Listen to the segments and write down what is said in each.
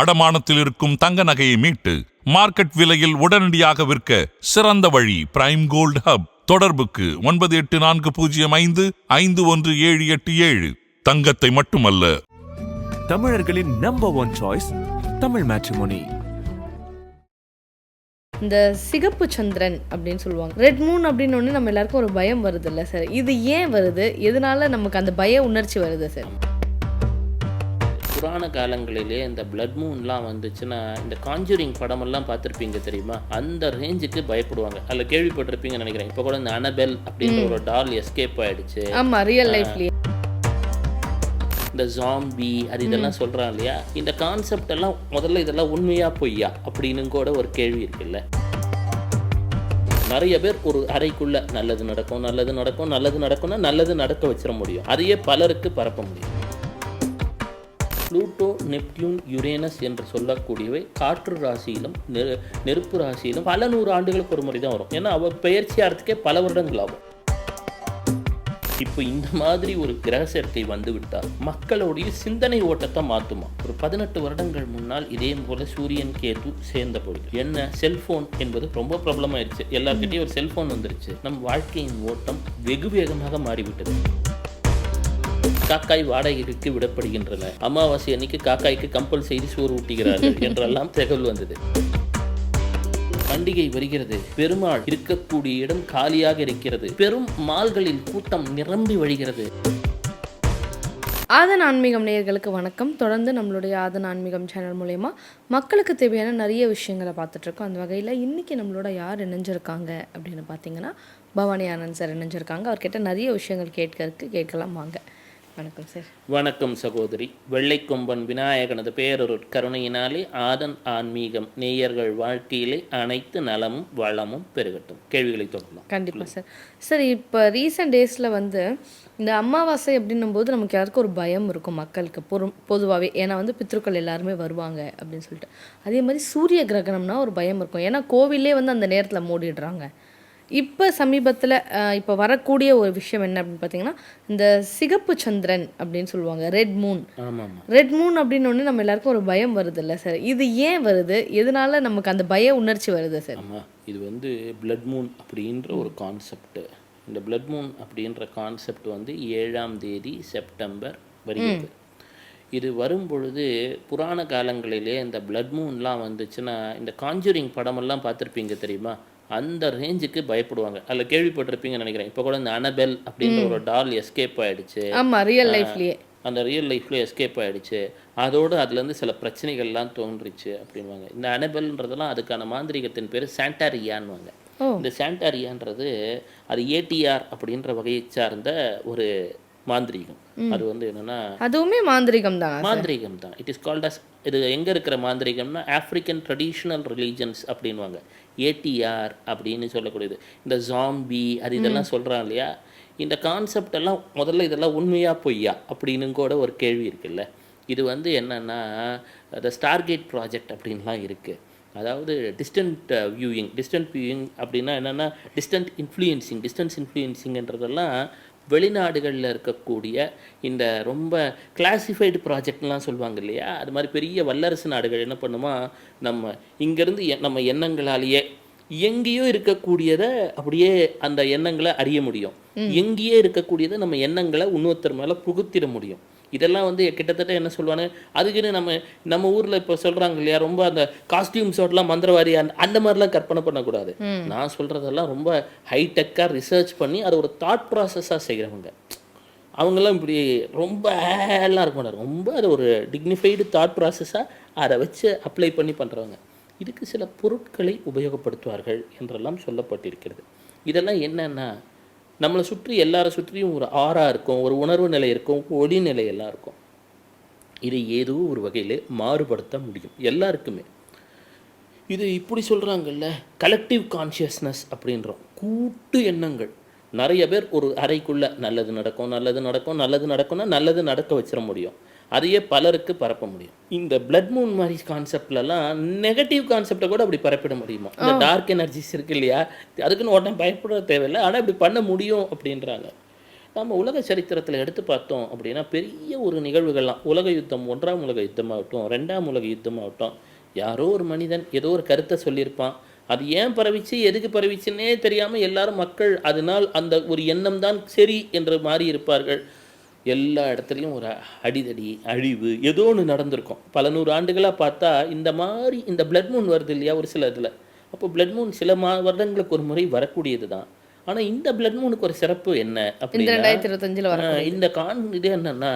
அடமானத்தில் இருக்கும் தங்க நகையை மீட்டு மார்க்கெட் விலையில் உடனடியாக விற்க சிறந்த வழி பிரைம் கோல்ட் ஹப் தொடர்புக்கு ஒன்பது எட்டு நான்கு பூஜ்ஜியம் ஐந்து ஐந்து ஒன்று ஏழு எட்டு ஏழு. தங்கத்தை மட்டுமல்ல. தமிழர்களின் number one choice Tamil matrimony இந்த சிகப்பு சந்திரன் அப்படின்னு சொல்லுவாங்க. ரெட் மூன் அப்படின்னு ஒன்று நம்ம எல்லாருக்கும் ஒரு பயம் வருது இல்லை சார் இது ஏன் வருது? எதனால நமக்கு அந்த பய உணர்ச்சி வருது சார் புராண காலங்களிலே இந்த பிளட் மூன்லாம் வந்துச்சுன்னா இந்த காஞ்சூரிங் படமெல்லாம் பார்த்துருப்பீங்க தெரியுமா? அந்த ரேஞ்சுக்கு பயப்படுவாங்க. அதில் கேள்விப்பட்டிருப்பீங்கன்னு நினைக்கிறேன். இப்போ கூட இந்த அனபெல் அப்படின்ற ஒரு டால் எஸ்கேப் ஆயிடுச்சு. ஆமா ரியல் லைஃப்லயே இந்த ஜாம்பி அது இதெல்லாம் சொல்கிறான் இல்லையா? இந்த கான்செப்ட் எல்லாம் முதல்ல இதெல்லாம் உண்மையா பொய்யா? அப்படின்னு கூட ஒரு கேள்வி இருக்குல்ல. நிறைய பேர் ஒரு அறைக்குள்ள நல்லது நடக்கும் நல்லது நடக்கும் நல்லது நடக்கும்னா நல்லது நடக்க வச்சிட முடியும். அதையே பலருக்கு பரப்ப முடியும். புளூட்டோ நெப்டியூன் யுரேனஸ் என்று சொல்லக்கூடியவை காற்று ராசியிலும் நெரு நெருப்பு ராசியிலும் பல நூறு ஆண்டுகளுக்கு ஒரு முறை தான் வரும். ஏன்னா அவ பெயர்ச்சியாகிறதுக்கே பல வருடங்கள் ஆகும். இப்போ இந்த மாதிரி ஒரு கிரக சேர்க்கை வந்துவிட்டால் மக்களுடைய சிந்தனை ஓட்டத்தை மாற்றுமா ஒரு பதினெட்டு வருடங்கள் முன்னால் இதே போல சூரியன் கேது சேர்ந்த பொழுது என்ன? செல்போன் என்பது ரொம்ப பிரபலமாயிருச்சு. எல்லார்கிட்டயும் ஒரு செல்போன் வந்துருச்சு. நம் வாழ்க்கையின் ஓட்டம் வெகு வேகமாக மாறிவிட்டது. காக்காய் வாடகைக்கு விடப்படுகின்றன. அமாவாசை அன்னைக்கு காக்காய்க்கு கம்பல் செய்து சோறு ஊட்டுகிறார்கள் என்றெல்லாம் தகவல் வந்தது. பண்டிகை வருகிறது. பெருமாள் இருக்கக்கூடிய இடம் காலியாக இருக்கிறது. பெரும் மால்களில் கூட்டம் நிரம்பி வழிகிறது. ஆதன் ஆன்மீகம் நேயர்களுக்கு வணக்கம். தொடர்ந்து நம்மளுடைய ஆதன் ஆன்மீகம் சேனல் மூலயமா மக்களுக்கு தேவையான நிறைய விஷயங்களை பார்த்துட்டு இருக்கோம் அந்த வகையில் இன்னைக்கு நம்மளோட யார் இணைஞ்சிருக்காங்க அப்படின்னு பார்த்தீங்கன்னா பவானி ஆனந்த் சார் இணைஞ்சிருக்காங்க. அவர்கிட்ட நிறைய விஷயங்கள் கேட்கறதுக்கு கேட்கலாம் வாங்க. வணக்கம் சார் வணக்கம் சகோதரி. வெள்ளைக்கொம்பன் விநாயகனது பேரொரு கருணையினாலே ஆதன் ஆன்மீகம் நேயர்கள் வாழ்க்கையிலே அனைத்து நலமும் வளமும் பெருகட்டும். கேள்விகளை தொடரலாம். கண்டிப்பாக சார் சார் இப்போ ரீசெண்ட் டேஸில் வந்து இந்த அமாவாசை அப்படின்னும் போது நமக்கு யாருக்கும் ஒரு பயம் இருக்கும் மக்களுக்கு. பொறு பொதுவாகவே ஏன்னா வந்து பித்ருக்கள் எல்லாருமே வருவாங்க அப்படின்னு சொல்லிட்டு. அதே மாதிரி சூரிய கிரகணம்னா ஒரு பயம் இருக்கும். ஏன்னா கோவிலே வந்து அந்த நேரத்தில் மூடிடுறாங்க. இப்போ சமீபத்தில் இப்போ வரக்கூடிய ஒரு விஷயம் என்ன அப்படின்னு பார்த்தீங்கன்னா இந்த சிகப்பு சந்திரன் அப்படின்னு சொல்லுவாங்க ரெட் மூன். ஆமாம். ரெட் மூன் அப்படின்னு ஒன்று நம்ம எல்லாருக்கும் ஒரு பயம் வருது இல்லை சார். இது ஏன் வருது? எதனால நமக்கு அந்த பய உணர்ச்சி வருது சார்? இது வந்து பிளட் மூன் அப்படின்ற ஒரு கான்செப்ட் இந்த பிளட் மூன் அப்படின்ற கான்செப்ட் வந்து ஏழாம் தேதி செப்டம்பர் வருகிறது. இது வரும் பொழுது புராண காலங்களிலே இந்த பிளட் மூன்லாம் வந்துச்சுன்னா இந்த காஞ்சூரிங் படமெல்லாம் பார்த்துருப்பீங்க தெரியுமா? அந்த ரேஞ்சுக்கு பயப்படுவாங்க. அதில் கேள்விப்பட்டிருப்பீங்கன்னு நினைக்கிறேன். இப்போ கூட இந்த அனபெல் அப்படின்ற ஒரு டால் எஸ்கேப் ஆயிடுச்சு. ஆமா ரியல் லைஃப்லயே அந்த ரியல் லைஃப்ல எஸ்கேப் ஆயிடுச்சு. அதோடு அதுலேருந்து சில பிரச்சனைகள்லாம் தோன்றுச்சு அப்படின்வாங்க இந்த அனபெல்ன்றதெல்லாம் அதுக்கான மாந்திரிகத்தின் பேர் சாண்டாரியான்வாங்க. இந்த சாண்டாரியான்றது அது ஏடிஆர் அப்படின்ற வகையை சார்ந்த ஒரு மாந்திரீகம். அது வந்து என்னன்னா அதுவுமே மாந்திரிகம் தான் மாந்திரீகம் தான் இட் இஸ் கால்ட் அஸ் இது எங்கே இருக்கிற மாந்திரீகம்னா ஆஃப்ரிக்கன் ட்ரெடிஷ்னல் ரிலீஜன்ஸ் அப்படின்வாங்க ஏடிஆர் அப்படின்னு சொல்லக்கூடியது. இந்த ஜாம்பி அது இதெல்லாம் சொல்கிறான் இல்லையா? இந்த கான்செப்ட் எல்லாம் முதல்ல இதெல்லாம் உண்மையா பொய்யா அப்படின்னு கூட ஒரு கேள்வி இருக்குல்ல. இது வந்து என்னன்னா த ஸ்டார்கேட் ப்ராஜெக்ட் அப்படின்லாம் இருக்குது அதாவது டிஸ்டன்ட் வியூயிங் டிஸ்டன்ட் வியூயிங் அப்படின்னா என்னென்னா டிஸ்டன்ட் இன்ஃப்ளூயன்சிங் டிஸ்டன்ஸ் இன்ஃப்ளூயன்சிங்கன்றதெல்லாம் வெளிநாடுகளில் இருக்கக்கூடிய இந்த ரொம்ப கிளாசிஃபைடு ப்ராஜெக்ட்லாம் சொல்லுவாங்க இல்லையா? அது மாதிரி பெரிய வல்லரசு நாடுகள் என்ன பண்ணுமா? நம்ம இங்கேருந்து நம்ம எண்ணங்களாலேயே எங்கேயோ இருக்கக்கூடியதை அப்படியே அந்த எண்ணங்களை அறிய முடியும். எங்கேயே இருக்கக்கூடியதை நம்ம எண்ணங்களை இன்னொருத்தர் மேலே புகுத்திட முடியும். இதெல்லாம் வந்து கிட்டத்தட்ட என்ன சொல்லுவாங்க அதுக்குன்னு நம்ம நம்ம ஊரில் இப்போ சொல்கிறாங்க இல்லையா ரொம்ப அந்த காஸ்டியூம்ஸோடலாம் மந்திரவாதி அந்த அந்த மாதிரிலாம் கற்பனை பண்ணக்கூடாது. நான் சொல்கிறதெல்லாம் ரொம்ப ஹைடெக்காக ரிசர்ச் பண்ணி அதை ஒரு தாட் ப்ராசஸாக செய்கிறவங்க அவங்கெல்லாம் இப்படி ரொம்ப எல்லாம் இருக்க மாட்டாங்க ரொம்ப அது ஒரு டிக்னிஃபைடு தாட் ப்ராசஸாக அதை வச்சு அப்ளை பண்ணி பண்ணுறவங்க இதுக்கு சில பொருட்களை உபயோகப்படுத்துவார்கள் என்றெல்லாம் சொல்லப்பட்டிருக்கிறது. இதெல்லாம் என்னன்னா நம்மளை சுற்றி எல்லாரை சுற்றியும் ஒரு ஆறாக இருக்கும் ஒரு உணர்வு நிலை இருக்கும் ஒளி நிலை எல்லாம் இருக்கும். இதை ஏதோ ஒரு வகையில் மாறுபடுத்த முடியும் எல்லாருக்குமே. இது இப்படி சொல்கிறாங்கல்ல கலெக்டிவ் கான்ஷியஸ்னஸ் அப்படின்றோம். கூட்டு எண்ணங்கள். நிறைய பேர் ஒரு அறைக்குள்ளே நல்லது நடக்கும் நல்லது நடக்கும் நல்லது நடக்கும்னா நல்லது நடக்க வச்சிட முடியும். அதையே பலருக்கு பரப்ப முடியும். இந்த பிளட் மூன் மாதிரி கான்செப்ட்லலாம் நெகட்டிவ் கான்செப்டை கூட அப்படி பரப்பிட முடியுமா? இந்த டார்க் எனர்ஜிஸ் இருக்கு இல்லையா? அதுக்குன்னு உடனே பயப்பட தேவையில்லை. ஆனால் இப்படி பண்ண முடியும் அப்படின்றாங்க. நம்ம உலக சரித்திரத்தில் எடுத்து பார்த்தோம் அப்படின்னா பெரிய ஒரு நிகழ்வுகள்லாம். உலக யுத்தம் ஒன்றாம் உலக யுத்தமாகட்டும் ரெண்டாம் உலக யுத்தமாகட்டும். யாரோ ஒரு மனிதன் ஏதோ ஒரு கருத்தை சொல்லியிருப்பான். அது ஏன் பரவிச்சு எதுக்கு பரவிச்சுன்னே தெரியாமல் எல்லாரும் மக்கள் அதனால் அந்த ஒரு எண்ணம் தான் சரி என்று மாறி இருப்பார்கள். எல்லா இடத்துலையும் ஒரு அடிதடி அழிவு ஏதோ ஒன்று நடந்திருக்கும். பல நூறு ஆண்டுகளாக பார்த்தா இந்த மாதிரி இந்த பிளட் மூன் வருது இல்லையா ஒரு சில இதில். அப்போ பிளட் மூன் சில மா வருடங்களுக்கு ஒரு முறை வரக்கூடியது தான் ஆனால் இந்த பிளட் மூனுக்கு ஒரு சிறப்பு என்ன அப்படின்னா இந்த கான் இது என்னன்னா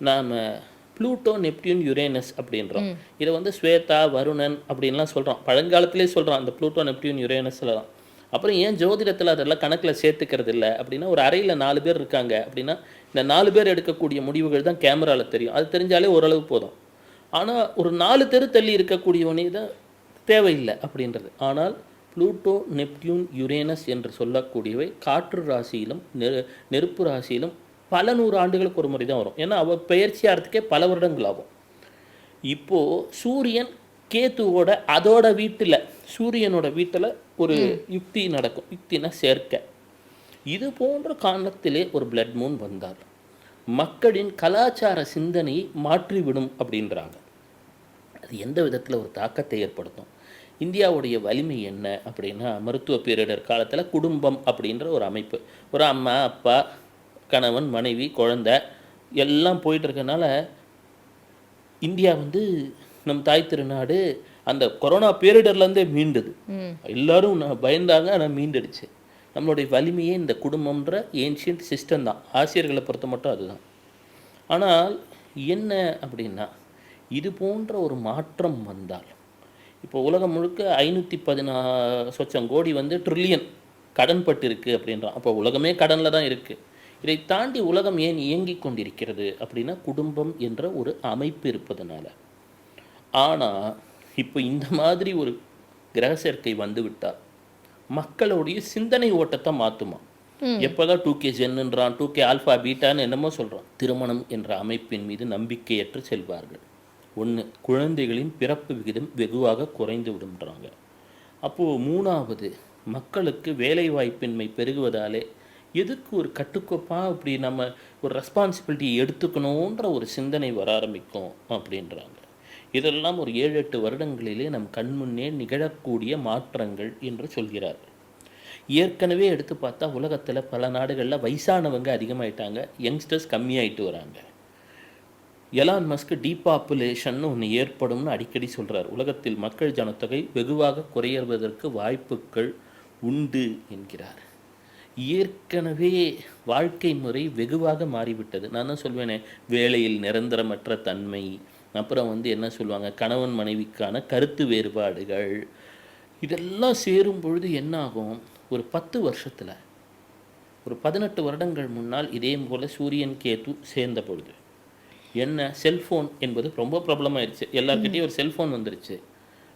நாம் ப்ளூட்டோ நெப்டியூன் யுரேனஸ் அப்படின்றோம். இதை வந்து ஸ்வேதா வருணன் அப்படின்லாம் சொல்கிறோம் பழங்காலத்திலே சொல்கிறோம் அந்த ப்ளூட்டோ நெப்டியூன் யுரேனஸ்லாம் அப்புறம் ஏன் ஜோதிடத்தில் அதெல்லாம் கணக்கில் சேர்த்துக்கிறது இல்லை? அப்படின்னா ஒரு அறையில் நாலு பேர் இருக்காங்க அப்படின்னா இந்த நாலு பேர் எடுக்கக்கூடிய முடிவுகள் தான் கேமராவில் தெரியும். அது தெரிஞ்சாலே ஓரளவு போதும். ஆனால் ஒரு நாலு தெரு தள்ளி இருக்கக்கூடியவனே தான் தேவையில்லை அப்படின்றது. ஆனால் ப்ளூட்டோ நெப்டியூன் யுரேனஸ் என்று சொல்லக்கூடியவை காற்று ராசியிலும் நெரு நெருப்பு ராசியிலும் பல நூறு ஆண்டுகளுக்கு ஒரு முறை தான் வரும். ஏன்னா அவள் பெயர்ச்சியாகிறதுக்கே பல வருடங்கள் ஆகும். இப்போது சூரியன் கேத்துவோட அதோட வீட்டில் சூரியனோட வீட்டில் ஒரு யுக்தி நடக்கும். யுக்தினா சேர்க்கை. இது போன்ற காரணத்திலே ஒரு பிளட் மூன் வந்தார். மக்களின் கலாச்சார சிந்தனையை மாற்றிவிடும் அப்படின்றாங்க. அது எந்த விதத்தில் ஒரு தாக்கத்தை ஏற்படுத்தும்? இந்தியாவுடைய வலிமை என்ன அப்படின்னா மருத்துவ பேரிடர் காலத்தில் குடும்பம் அப்படின்ற ஒரு அமைப்பு. ஒரு அம்மா அப்பா கணவன் மனைவி குழந்தை எல்லாம் போயிட்டு இருக்கனால இந்தியா வந்து நம் தாய் திருநாடு அந்த கொரோனா பேரிடர்லேருந்தே மீண்டுது. எல்லாரும் பயந்தாங்க ஆனால் மீண்டுடுச்சு. நம்மளுடைய வலிமையே இந்த குடும்பம்ன்ற ஏன்ஷியன்ட் சிஸ்டம் தான். ஆசிரியர்களை பொறுத்த மட்டும் அதுதான். ஆனால் என்ன அப்படின்னா இது போன்ற ஒரு மாற்றம் வந்தால் இப்போ உலகம் முழுக்க ஐநூற்றி பதினா சொச்சம் கோடி வந்து ட்ரில்லியன் கடன் பட்டு அப்படின்றான். அப்போ உலகமே கடனில் தான் இருக்குது இதை தாண்டி உலகம் ஏன் இயங்கிக் கொண்டிருக்கிறது அப்படின்னா குடும்பம் என்ற ஒரு அமைப்பு இருப்பதனால. ஆனால் இப்போ இந்த மாதிரி ஒரு கிரக சேர்க்கை வந்து விட்டால் மக்களுடைய சிந்தனை ஓட்டத்தை மாற்றுமா எப்போதான் டூ கே ஜென்னுன்றான் டூ கே ஆல்ஃபா பீட்டான்னு என்னமோ சொல்கிறான் திருமணம் என்ற அமைப்பின் மீது நம்பிக்கையற்று செல்வார்கள். ஒன்று குழந்தைகளின் பிறப்பு விகிதம் வெகுவாக குறைந்து விடும்ன்றாங்க. அப்போது மூணாவது மக்களுக்கு வேலை வாய்ப்பின்மை பெருகுவதாலே எதுக்கு ஒரு கட்டுக்கோப்பாக இப்படி நம்ம ஒரு ரெஸ்பான்சிபிலிட்டி எடுத்துக்கணுன்ற ஒரு சிந்தனை வர ஆரம்பிக்கும் அப்படின்றாங்க. இதெல்லாம் ஒரு ஏழு எட்டு வருடங்களிலே நம் கண்முன்னே நிகழக்கூடிய மாற்றங்கள் என்று சொல்கிறார். ஏற்கனவே எடுத்து பார்த்தா உலகத்தில் பல நாடுகளில் வயசானவங்க அதிகமாயிட்டாங்க யங்ஸ்டர்ஸ் கம்மியாயிட்டு வராங்க. எலான் மஸ்க் டீபாப்புலேஷன் ஒன்று ஏற்படும்னு அடிக்கடி சொல்கிறார் உலகத்தில் மக்கள் ஜனத்தொகை வெகுவாக குறையறுவதற்கு வாய்ப்புகள் உண்டு என்கிறார். ஏற்கனவே வாழ்க்கை முறை வெகுவாக மாறிவிட்டது. நான் தான் சொல்வேனே? வேலையில் நிரந்தரமற்ற தன்மை அப்புறம் வந்து என்ன சொல்லுவாங்க? கணவன் மனைவிக்கான கருத்து வேறுபாடுகள். இதெல்லாம் சேரும் பொழுது என்ன ஆகும் ஒரு பத்து வருஷத்தில் ஒரு பதினெட்டு வருடங்கள் முன்னால் இதே போல் சூரியன் கேத்து சேர்ந்த பொழுது என்ன? செல்ஃபோன் என்பது ரொம்ப ப்ராப்ளமாயிருச்சு எல்லாருக்கிட்டையும் ஒரு செல்ஃபோன் வந்துருச்சு.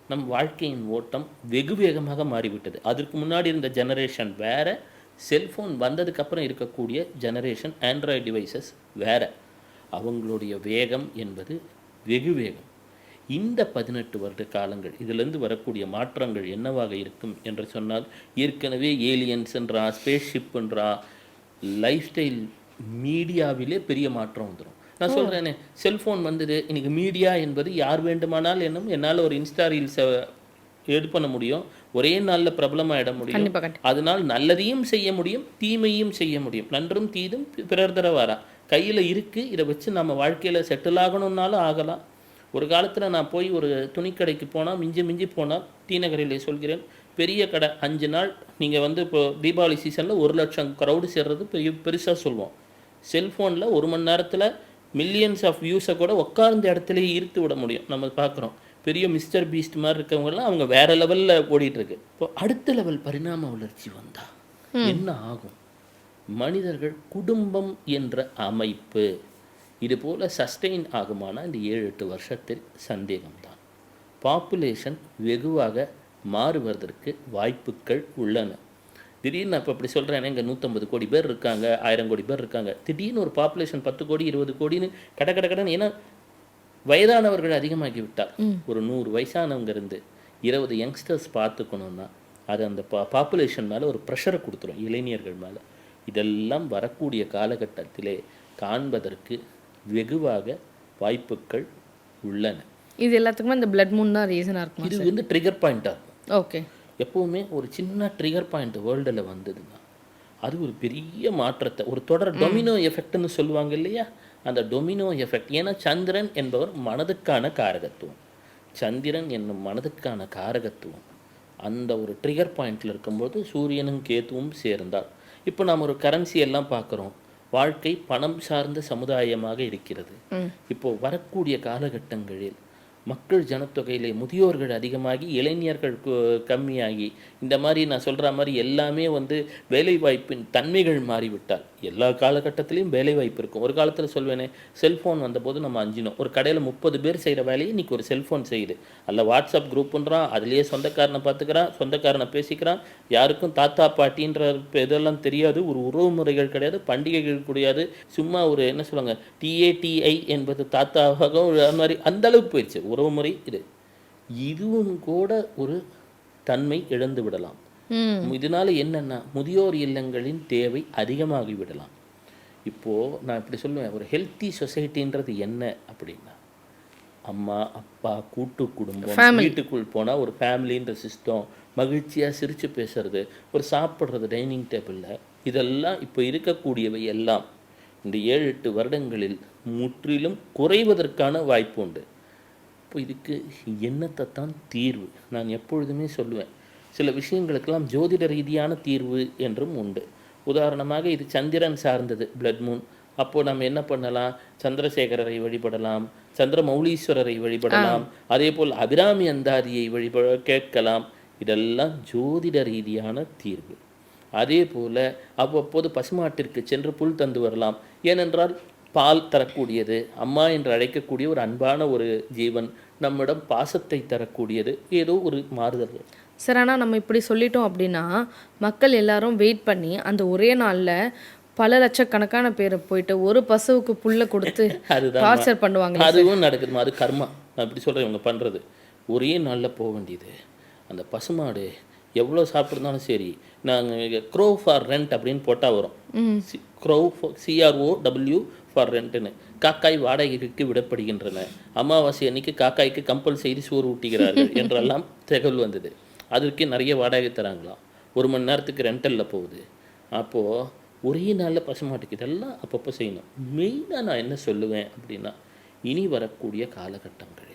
நம் வாழ்க்கையின் ஓட்டம் வெகு வேகமாக மாறிவிட்டது. அதற்கு முன்னாடி இருந்த ஜெனரேஷன் வேற செல்ஃபோன் வந்ததுக்கப்புறம் இருக்கக்கூடிய ஜெனரேஷன் ஆண்ட்ராய்டு டிவைசஸ் வேற. அவங்களுடைய வேகம் என்பது வெகு வேகம் இந்த பதினெட்டு வருட காலங்கள் இதிலிருந்து வரக்கூடிய மாற்றங்கள் என்னவாக இருக்கும் என்று சொன்னால் ஏற்கனவே ஏலியன்ஸ்ன்றா ஸ்பேஸ் ஷிப்ன்றா லைஃப் ஸ்டைல் மீடியாவிலே பெரிய மாற்றம் வந்துடும் நான் சொல்கிறேனே செல்ஃபோன் வந்தது இன்னைக்கு மீடியா என்பது யார் வேண்டுமானால் என்னும் என்னால் ஒரு இன்ஸ்டா ரீல்ஸை எடு பண்ண முடியும். ஒரே நாளில் பிரபலமாயிட முடியும். அதனால் நல்லதையும் செய்ய முடியும் தீமையும் செய்ய முடியும். நன்றும் தீதும் பிறர் தர வரா. கையில் இருக்கு இதை வச்சு நம்ம வாழ்க்கையில் செட்டில் ஆகணும்னாலும் ஆகலாம். ஒரு காலத்தில் நான் போய் ஒரு துணிக்கடைக்கு போனால் மிஞ்சி மிஞ்சி போனால் டி நகரிலே சொல்கிறேன் பெரிய கடை அஞ்சு நாள் நீங்கள் வந்து இப்போ தீபாவளி சீசனில் ஒரு லட்சம் க்ரௌடு சேர்றது பெரிய பெருசாக சொல்லுவோம். செல்ஃபோனில் ஒரு மணி நேரத்தில் மில்லியன்ஸ் ஆஃப் வியூஸை கூட உட்கார்ந்த இடத்துலயே ஈர்த்து விட முடியும். நம்ம பார்க்குறோம். பெரிய மிஸ்டர் பீஸ்ட் மாதிரி இருக்கவங்கலாம் அவங்க வேற லெவலில் ஓடிட்டு இருக்கு இப்போ அடுத்த லெவல் பரிணாம வளர்ச்சி வந்தா என்ன ஆகும்? மனிதர்கள் குடும்பம் என்ற அமைப்பு. இது போல சஸ்டெயின் ஆகுமானா இந்த ஏழு எட்டு வருஷத்தில் சந்தேகம்தான். பாப்புலேஷன் வெகுவாக மாறுவதற்கு வாய்ப்புகள் உள்ளன. திடீர்னு நான் இப்போ இப்படி சொல்கிறேன் இங்கே நூற்றம்பது கோடி பேர் இருக்காங்க ஆயிரம் கோடி பேர் இருக்காங்க. திடீர்னு ஒரு பாப்புலேஷன் பத்து கோடி இருபது கோடின்னு கட கட கடன்னு ஏன்னா வயதானவர்கள் அதிகமாகி விட்டார் ஒரு நூறு வயசானவங்க இருந்து இருபது யங்ஸ்டர்ஸ் பார்த்துக்கணுன்னா அது அந்த பா பாப்புலேஷன் மேலே ஒரு ப்ரெஷரை கொடுத்துரும் இளைஞர்கள் மேலே. இதெல்லாம் வரக்கூடிய காலகட்டத்திலே காண்பதற்கு வெகுவாக வாய்ப்புகள் உள்ளன. இது எல்லாத்துக்குமே இந்த பிளட் மூன் தான் ரீசனாக இருக்குமா இது வந்து ட்ரிகர் பாயிண்ட்டாக இருக்கும். ஓகே எப்போவுமே ஒரு சின்ன ட்ரிகர் பாயிண்ட் வேர்ல்டில் வந்ததுன்னா அது ஒரு பெரிய மாற்றத்தை ஒரு தொடர் டொமினோ எஃபெக்ட்னு சொல்லுவாங்க இல்லையா? அந்த டொமினோ எஃபெக்ட் ஏன்னா சந்திரன் என்பவர் மனதுக்கான காரகத்துவம். சந்திரன் என்னும் மனதுக்கான காரகத்துவம். அந்த ஒரு ட்ரிகர் பாயிண்ட்ல இருக்கும்போது சூரியனும் கேத்துவும் சேர்ந்தால் இப்போ நாம் ஒரு கரன்சி எல்லாம் பார்க்குறோம். வாழ்க்கை பணம் சார்ந்த சமுதாயமாக இருக்கிறது. இப்போ வரக்கூடிய காலகட்டங்களில் மக்கள் ஜனத்தொகையிலே முதியோர்கள் அதிகமாகி இளைஞர்கள் கம்மியாகி இந்த மாதிரி நான் சொல்கிற மாதிரி எல்லாமே வந்து வேலைவாய்ப்பின் தன்மைகள் மாறிவிட்டால் எல்லா காலகட்டத்திலையும் வேலைவாய்ப்பு இருக்கும். ஒரு காலத்தில் சொல்வேனே செல்ஃபோன் வந்தபோது நம்ம அஞ்சினோம். ஒரு கடையில் முப்பது பேர் செய்கிற வேலையை இன்றைக்கி ஒரு செல்ஃபோன் செய்யுது. அல்ல வாட்ஸ்அப் குரூப்புன்றான் அதுலேயே சொந்தக்காரனை பார்த்துக்கிறான் சொந்தக்காரனை பேசிக்கிறான். யாருக்கும் தாத்தா பாட்டின்ற இதெல்லாம் தெரியாது ஒரு உறவு முறைகள் கிடையாது பண்டிகைகள் கிடையாது. சும்மா ஒரு என்ன சொல்லுவாங்க டிஏடிஐ என்பது தாத்தாவாகவும் அது மாதிரி அந்தளவுக்கு போயிடுச்சு உறவு முறை இது. இதுவும் கூட ஒரு தன்மை இழந்து விடலாம். இதனால என்னன்னா முதியோர் இல்லங்களின் தேவை அதிகமாகி விடலாம். இப்போ நான் இப்படி சொல்லுவேன் ஒரு ஹெல்த்தி சொசைட்டின்றது என்ன அப்படின்னா அம்மா அப்பா கூட்டு குடும்பம் வீட்டுக்குள் போனா ஒரு ஃபேமிலின்ற சிஸ்டம் மகிழ்ச்சியா சிரிச்சு பேசுறது ஒரு சாப்பிட்றது டைனிங் டேபிளில் இதெல்லாம் இப்போ இருக்கக்கூடியவை எல்லாம் இந்த ஏழு எட்டு வருடங்களில் முற்றிலும் குறைவதற்கான வாய்ப்பு உண்டு. இப்போ இதுக்கு என்னத்தை தான் தீர்வு? நான் எப்பொழுதுமே சொல்லுவேன் சில விஷயங்களுக்கெல்லாம் ஜோதிட ரீதியான தீர்வு என்றும் உண்டு. உதாரணமாக இது சந்திரன் சார்ந்தது பிளட் மூன் அப்போ நம்ம என்ன பண்ணலாம்? சந்திரசேகரரை வழிபடலாம் சந்திர மௌலீஸ்வரரை வழிபடலாம் அதே போல் அபிராமி அந்தாதியை வழிபட கேட்கலாம். இதெல்லாம் ஜோதிட ரீதியான தீர்வு. அதே போல அவ்வப்போது பசுமாட்டிற்கு சென்று புல் தந்து வரலாம். ஏனென்றால் பால் தரக்கூடியது அம்மா என்று அழைக்கக்கூடிய ஒரு அன்பான ஒரு ஜீவன் நம்மிடம் பாசத்தை தரக்கூடியது ஏதோ ஒரு மாறுதல் சார் ஆனால் நம்ம இப்படி சொல்லிட்டோம் அப்படின்னா மக்கள் எல்லாரும் வெயிட் பண்ணி அந்த ஒரே நாளில் பல லட்சக்கணக்கான பேர் போயிட்டு ஒரு பசுவுக்கு புல்லை கொடுத்து அதுதான் டார்ச்சர் பண்ணுவாங்க அதுவும் நடக்குதுமா அது கர்மா. நான் இப்படி சொல்கிறேன் இவங்க பண்ணுறது ஒரே நாளில் போக வேண்டியது. அந்த பசுமாடு எவ்வளோ சாப்பிட்ருந்தாலும் சரி நாங்கள் க்ரோ ஃபார் ரெண்ட் அப்படின்னு போட்டால் வரும். க்ரோ சிஆர்ஓ டபிள்யூ ஃபார் ரெண்ட்டுன்னு காக்காய் வாடகைக்கு விடப்படுகின்றன. அமாவாசை அன்னைக்கு காக்காய்க்கு கம்பல் செய்து சோறு ஊட்டுகிறார்கள் என்றெல்லாம் தகவல் வந்தது. அதற்கு நிறைய வாடகை தராங்களாம். ஒரு மணி நேரத்துக்கு ரெண்டலில் போகுது. அப்போது ஒரே நாளில் பசுமாட்டுக்கு இதெல்லாம் அப்பப்போ செய்யணும். மெயினாக நான் என்ன சொல்லுவேன் அப்படின்னா இனி வரக்கூடிய காலகட்டங்கள்.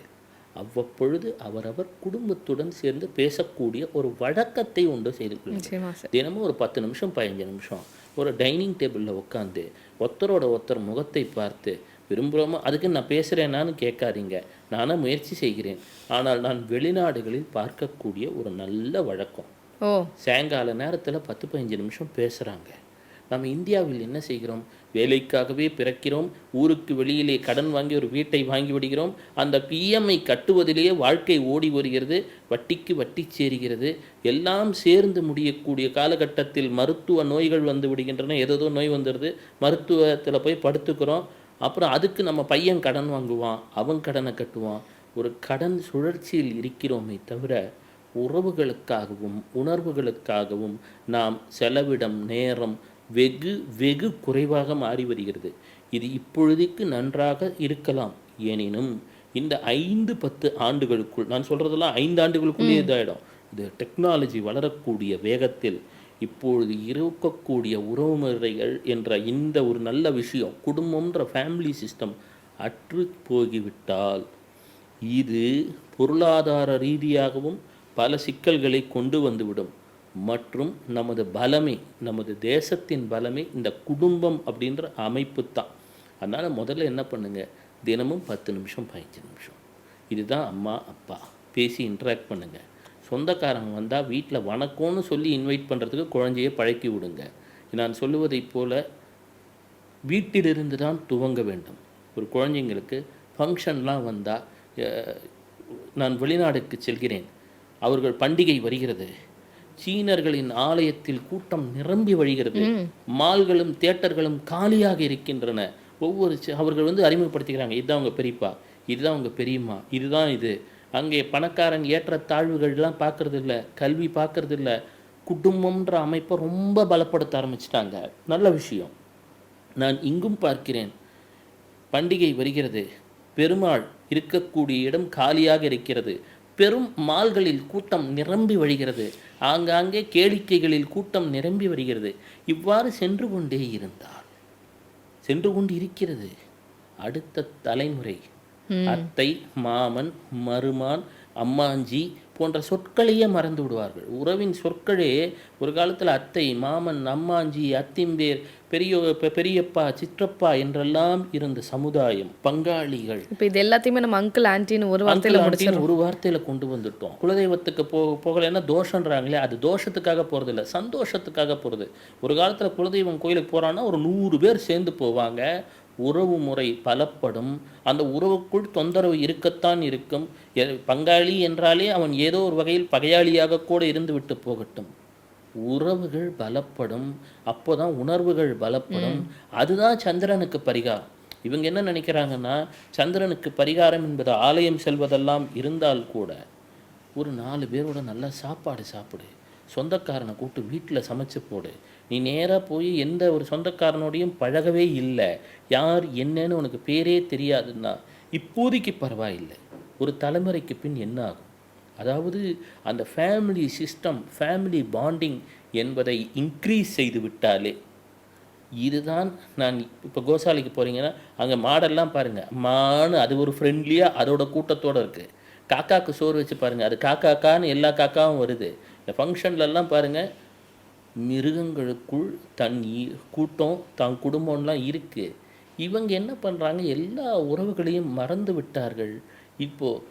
அவ்வப்பொழுது அவரவர் குடும்பத்துடன் சேர்ந்து பேசக்கூடிய ஒரு வழக்கத்தை உண்டு செய்து கொள்ளுங்கள். தினமும் ஒரு பத்து நிமிஷம் பதினஞ்சு நிமிஷம் ஒரு டைனிங் டேபிளில் உட்காந்து ஒருத்தரோட ஒருத்தர் முகத்தை பார்த்து விரும்புகிறோமோ அதுக்கு நான் பேசுகிறேனான்னு கேட்காதீங்க. நானும் முயற்சி செய்கிறேன். ஆனால் நான் வெளிநாடுகளில் பார்க்கக்கூடிய ஒரு நல்ல வழக்கம். சாயங்கால நேரத்தில் பத்து பதினஞ்சு நிமிஷம் பேசுகிறாங்க நம்ம இந்தியாவில் என்ன செய்கிறோம்? வேலைக்காகவே பிறக்கிறோம். ஊருக்கு வெளியிலே கடன் வாங்கி ஒரு வீட்டை வாங்கி விடுகிறோம். அந்த இஎம்ஐ கட்டுவதிலேயே வாழ்க்கை ஓடி வருகிறது. வட்டிக்கு வட்டி சேருகிறது. எல்லாம் சேர்ந்து முடியக்கூடிய காலகட்டத்தில் மருத்துவ நோய்கள் வந்து விடுகின்றன. ஏதோ நோய் வந்துடுது. மருத்துவத்தில் போய் படுத்துக்கிறோம். அப்புறம் அதுக்கு நம்ம பையன் கடன் வாங்குவான். அவன் கடனை கட்டுவான். ஒரு கடன் சுழற்சியில் இருக்கிறோமே தவிர உறவுகளுக்காகவும் உணர்வுகளுக்காகவும் நாம் செலவிடம் நேரம் வெகு வெகு குறைவாக மாறி வருகிறது. இது இப்பொழுதைக்கு நன்றாக இருக்கலாம். எனினும் இந்த ஐந்து பத்து ஆண்டுகளுக்குள் நான் சொல்கிறதெல்லாம் ஐந்து ஆண்டுகளுக்குள்ளே இதாயிடும். இது டெக்னாலஜி வளரக்கூடிய வேகத்தில் இப்பொழுது இருக்கக்கூடிய உறவுமுறைகள் என்ற இந்த ஒரு நல்ல விஷயம் குடும்பம்ன்ற ஃபேமிலி சிஸ்டம் அற்று போகிவிட்டால் இது பொருளாதார ரீதியாகவும் பல சிக்கல்களை கொண்டு வந்துவிடும். மற்றும் நமது பலமே நமது தேசத்தின் பலமே இந்த குடும்பம் அப்படின்ற அமைப்பு தான் அதனால் முதல்ல என்ன பண்ணுங்கள் தினமும் பத்து நிமிஷம் பதினஞ்சு நிமிஷம். இதுதான் அம்மா அப்பா. பேசி இன்ட்ராக்ட் பண்ணுங்கள் சொந்தக்காரங்க வந்தால் வீட்டில் வணக்கம்னு சொல்லி இன்வைட் பண்ணுறதுக்கு குழந்தைய பழக்கி விடுங்க. நான் சொல்லுவதைப் போல் வீட்டிலிருந்து தான் துவங்க வேண்டும். ஒரு குழந்தைங்களுக்கு ஃபங்க்ஷன்லாம் வந்தால் நான் வெளிநாடுக்கு செல்கிறேன். அவர்கள் பண்டிகை வருகிறது. சீனர்களின் ஆலயத்தில் கூட்டம் நிரம்பி வழிகிறது. மால்களும் தியேட்டர்களும் காலியாக இருக்கின்றன. ஒவ்வொரு அவர்கள் வந்து அறிமுகப்படுத்திக்கிறாங்க இதுதான் உங்க பெரியப்பா இதுதான் உங்க பெரியம்மா இதுதான் இது. அங்கே பணக்காரன் ஏற்ற தாழ்வுகள்லாம் பார்க்கறது இல்ல கல்வி பார்க்கறது இல்ல குடும்பம்ன்ற அமைப்பை ரொம்ப பலப்படுத்த ஆரம்பிச்சிட்டாங்க. நல்ல விஷயம். நான் இங்கும் பார்க்கிறேன். பண்டிகை வருகிறது. பெருமாள் இருக்கக்கூடிய இடம் காலியாக இருக்கிறது. பெரும் மால்களில் கூட்டம் நிரம்பி வழிகிறது. ஆங்காங்கே கேளிக்கைகளில் கூட்டம் நிரம்பி வருகிறது. இவ்வாறு சென்று கொண்டே இருந்தால் சென்று கொண்டு இருக்கிறது. அடுத்த தலைமுறை. அத்தை மாமன் மருமான் அம்மாஞ்சி போன்ற சொற்களையே மறந்து விடுவார்கள். உறவின் சொற்களே ஒரு காலத்தில் அத்தை மாமன் அம்மாஞ்சி அத்திம்பேர் பெரிய பெரியப்பா சிற்றப்பா என்றெல்லாம் இருந்த சமுதாயம் பங்காளிகள். இப்போ இது எல்லாத்தையுமே நம்ம அங்கிள் ஆன்ட்டின்னு ஒரு வார்த்தையில ஒரு வார்த்தையில கொண்டு வந்துட்டோம். குலதெய்வத்துக்கு போ போகலைன்னா தோஷன்றாங்களே அது தோஷத்துக்காக போறது இல்ல சந்தோஷத்துக்காக போறது. ஒரு காலத்துல குலதெய்வம் கோயிலுக்கு போறான்னா ஒரு நூறு பேர் சேர்ந்து போவாங்க. உறவு முறை பலப்படும். அந்த உறவுக்குள் தொந்தரவு இருக்கத்தான் இருக்கும். பங்காளி என்றாலே அவன் ஏதோ ஒரு வகையில் பகையாளியாக கூட இருந்து விட்டு போகட்டும். உறவுகள் பலப்படும். அப்போதான் உணர்வுகள் பலப்படும். அதுதான் சந்திரனுக்கு பரிகாரம். இவங்க என்ன நினைக்கிறாங்கன்னா சந்திரனுக்கு பரிகாரம் என்பது ஆலயம் செல்வதெல்லாம் இருந்தால் கூட ஒரு நாலு பேரோட நல்லா சாப்பாடு சாப்பிடு. சொந்தக்காரனை கூட்டு வீட்டில் சமைச்சு போடு. நீ நேராக போய் எந்த ஒரு சொந்தக்காரனோடையும் பழகவே இல்லை. யார் என்னன்னு உனக்கு பேரே தெரியாதுன்னா இப்போதைக்கு பரவாயில்லை. ஒரு தலைமுறைக்கு பின் என்ன ஆகும்? அதாவது அந்த ஃபேமிலி சிஸ்டம் ஃபேமிலி பாண்டிங் என்பதை இன்க்ரீஸ் செய்து விட்டாலே இதுதான் நான் இப்போ கோசாலைக்கு போகிறீங்கன்னா அங்கே மாடெல்லாம் பாருங்கள் மானு அது ஒரு ஃப்ரெண்ட்லியாக அதோட கூட்டத்தோடு இருக்குது காக்காக்கு சோறு வச்சு பாருங்கள் அது காக்காக்கான்னு எல்லா காக்காவும் வருது. இந்த ஃபங்க்ஷன்லலாம் பாருங்கள் மிருகங்களுக்குள் தன் கூட்டம் தன் குடும்பம்லாம் இருக்குது இவங்க என்ன பண்ணுறாங்க எல்லா உறவுகளையும் மறந்து விட்டார்கள். இப்போது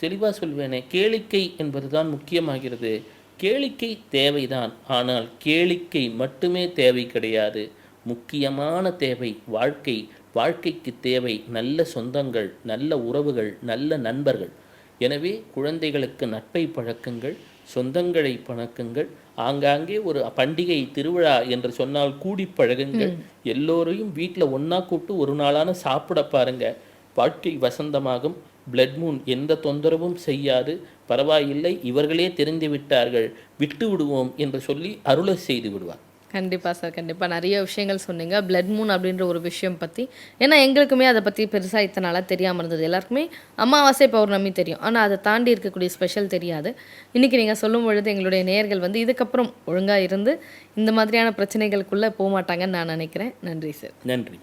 தெளிவாக சொல்வேனே கேளிக்கை என்பது தான் முக்கியமாகிறது. கேளிக்கை தேவைதான் ஆனால் கேளிக்கை மட்டுமே தேவை கிடையாது. முக்கியமான தேவை வாழ்க்கை. வாழ்க்கைக்கு தேவை நல்ல சொந்தங்கள் நல்ல உறவுகள் நல்ல நண்பர்கள். எனவே குழந்தைகளுக்கு நட்பை பழக்கங்கள். சொந்தங்களை பழக்கங்கள் ஆங்காங்கே ஒரு பண்டிகை திருவிழா என்று சொன்னால் கூடி பழகுங்கள். எல்லோரையும் வீட்டில் ஒண்ணா கூப்பிட்டு ஒரு நாளான சாப்பிட பாருங்க. வாழ்க்கை வசந்தமாகும். பிளட் மூன் எந்த தொந்தரவும் செய்யாது. பரவாயில்லை இவர்களே தெரிந்து விட்டார்கள். விட்டு விடுவோம் என்று சொல்லி அருளை செய்து விடுவார். கண்டிப்பாக சார் கண்டிப்பாக நிறைய விஷயங்கள் சொன்னீங்க. பிளட் மூன் அப்படின்ற ஒரு விஷயம் பற்றி ஏன்னா எங்களுக்குமே அதை பற்றி பெருசாக இத்தனை நாளாக தெரியாமல் இருந்தது. எல்லாருக்குமே அமாவாசை பௌர்ணமி தெரியும். ஆனால் அதை தாண்டி இருக்கக்கூடிய ஸ்பெஷல் தெரியாது. இன்றைக்கி நீங்கள் சொல்லும் பொழுது எங்களுடைய நேயர்கள் வந்து இதுக்கப்புறம் ஒழுங்காக இருந்து இந்த மாதிரியான பிரச்சனைகளுக்குள்ளே போக மாட்டாங்கன்னு நான் நினைக்கிறேன். நன்றி சார். நன்றி.